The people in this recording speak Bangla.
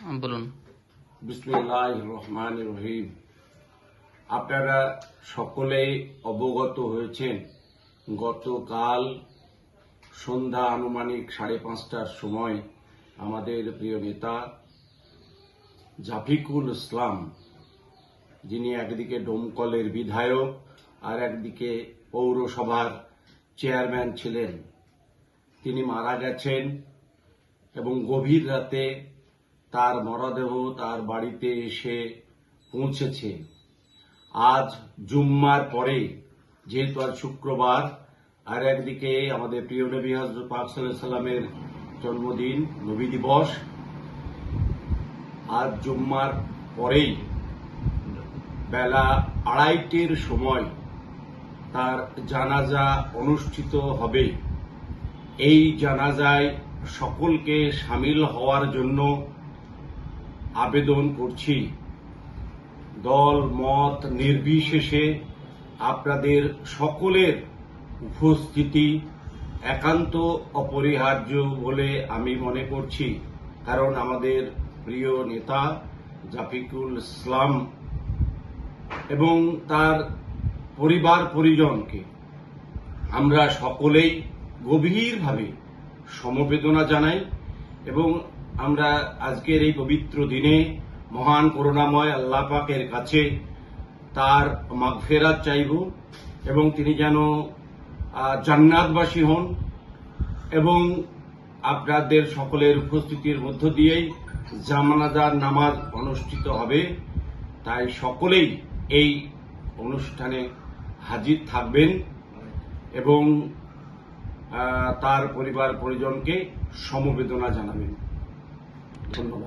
বলুন। রহমান রহিম। আপনারা সকলেই অবগত হয়েছেন, গতকাল সন্ধ্যা আনুমানিক সাড়ে পাঁচটার সময় আমাদের প্রিয় নেতা জাফিকুল ইসলাম, যিনি একদিকে ডোমকলের বিধায়ক আর একদিকে পৌরসভার চেয়ারম্যান ছিলেন, তিনি মারা গেছেন এবং গভীর রাতে তার মরদেহ তার বাড়িতে এসে পৌঁছেছে। আজ জুম্মার পরে, যেহেতু আজ শুক্রবার, আর একদিকে আমাদের প্রিয় নবী হজরত পাক সাল্লামের জন্মদিন, নবী দিবস, আজ জুম্মার পরেই বেলা আড়াইটের সময় তার জানাজা অনুষ্ঠিত হবে। এই জানাজায় সকলকে সামিল হওয়ার জন্য আবেদন করছি। দল, মত নির্বিশেষে আপনাদের সকলের উপস্থিতি একান্ত অপরিহার্য বলে আমি মনে করছি। কারণ আমাদের প্রিয় নেতা জাফিকুল ইসলাম এবং তার পরিবার পরিজনকে আমরা সকলেই গভীরভাবে সমবেদনা জানাই এবং আমরা আজকের এই পবিত্র দিনে মহান করুণাময় আল্লাহ পাকের কাছে তার মাগফেরাত চাইব এবং তিনি যেন জান্নাতবাসী হন এবং আপনাদের সকলের উপস্থিতির মধ্য দিয়েই জামানাদার নামাজ অনুষ্ঠিত হবে। তাই সকলেই এই অনুষ্ঠানে হাজির থাকবেন এবং তার পরিবার পরিজনকে সমবেদনা জানাবেন। 真的吗？